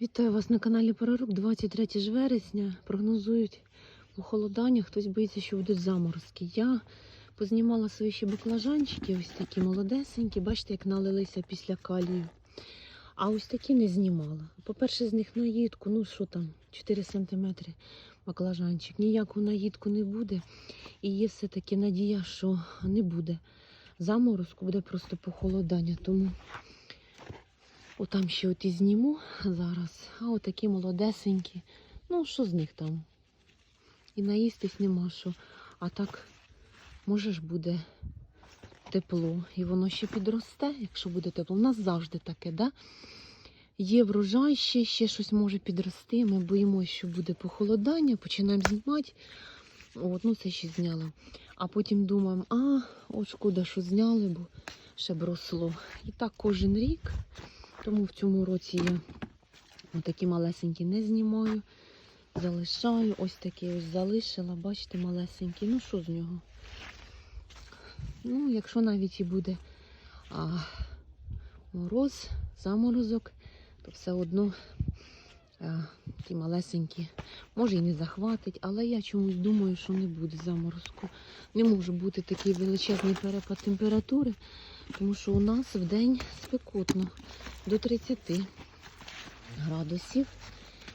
Вітаю вас на каналі Перерук. 23 ж вересня. Прогнозують похолодання. Хтось боїться, що будуть заморозки. Я познімала свої ще баклажанчики, ось такі молодесенькі. Бачите, як налилися після калію. А ось такі не знімала. По-перше, з них наїдку, ну що там, 4 см баклажанчик. Ніяку наїдку не буде. І є все-таки надія, що не буде заморозку, буде просто похолодання. Тому Отам ще от і зніму зараз. А отакі молодесенькі. Ну, що з них там? І наїстись нема що. А так, може ж буде тепло. І воно ще підросте, якщо буде тепло. У нас завжди таке, да? Є врожай ще, ще щось може підрости. Ми боїмося, що буде похолодання, починаємо знімати. От, ну це ще зняла. А потім думаємо, а, от шкода, що зняли, бо ще б росло. І так кожен рік. Тому в цьому році я отакі малесенькі не знімаю. Залишаю. Ось такі ось залишила. Бачите, малесенькі. Ну, що з нього? Ну, якщо навіть і буде а, мороз, заморозок, то все одно а, ті малесенькі. Може і не захватить, але я чомусь думаю, що не буде заморозку. Не може бути такий величезний перепад температури, тому що у нас в день спекотно до 30 градусів.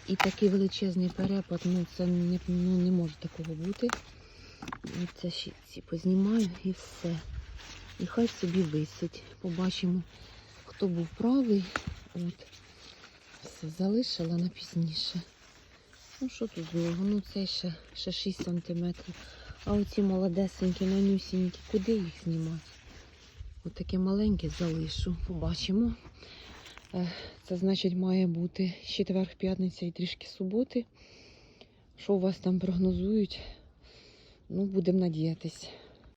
І такий величезний перепад, ну це не, ну, не може такого бути. І це ще ці познімаю і все. І хай собі висить. Побачимо, хто був правий. От. Все, залишила на пізніше. Ну, що тут знову? Ну це ще, ще 6 сантиметрів. А оці молодесенькі, манюсінькі, куди їх знімати? Отаке маленьке залишу. Побачимо. Це значить має бути четвер, п'ятниця і трішки суботи. Що у вас там прогнозують? Ну, будемо надіятись.